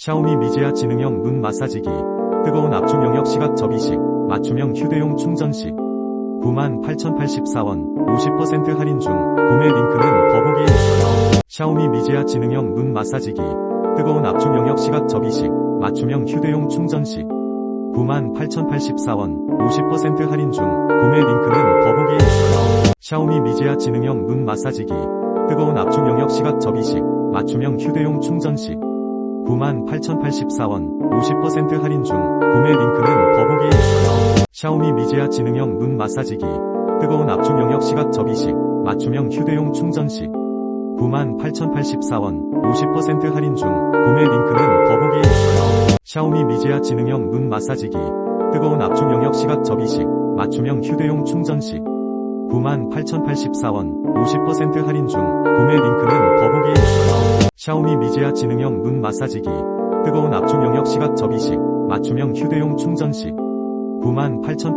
샤오미 미제아 지능형 눈 마사지기 뜨거운 압축 영역 시각 접이식 맞춤형 휴대용 충전식 98,084원 50% 할인 중 구매 링크는 더보기에 있어요. 샤오미 미제아 지능형 눈 마사지기 뜨거운 압축 영역 시각 접이식 맞춤형 휴대용 충전식 98,084원 50% 할인 중 구매 링크는 더보기에 있어요. 샤오미 미제아 지능형 눈 마사지기 뜨거운 압축 영역 시각 접이식 맞춤형 휴대용 충전식 98,084원 50% 할인 중 구매 링크는 더보기에 있어요. 샤오미 미제아 지능형 눈 마사지기 뜨거운 압축 영역 시각 접이식 맞춤형 휴대용 충전식 98,084원 50% 할인 중 구매 링크는 더보기에 있어요. 샤오미 미제아 지능형 눈 마사지기 뜨거운 압축 영역 시각 접이식 맞춤형 휴대용 충전식 98,084원 50% 할인 중 구매 링크는 더보기에 있어요. 샤오미 미제아 지능형 눈 마사지기 뜨거운 압축 영역 시각 접이식 맞춤형 휴대용 충전식. 98,080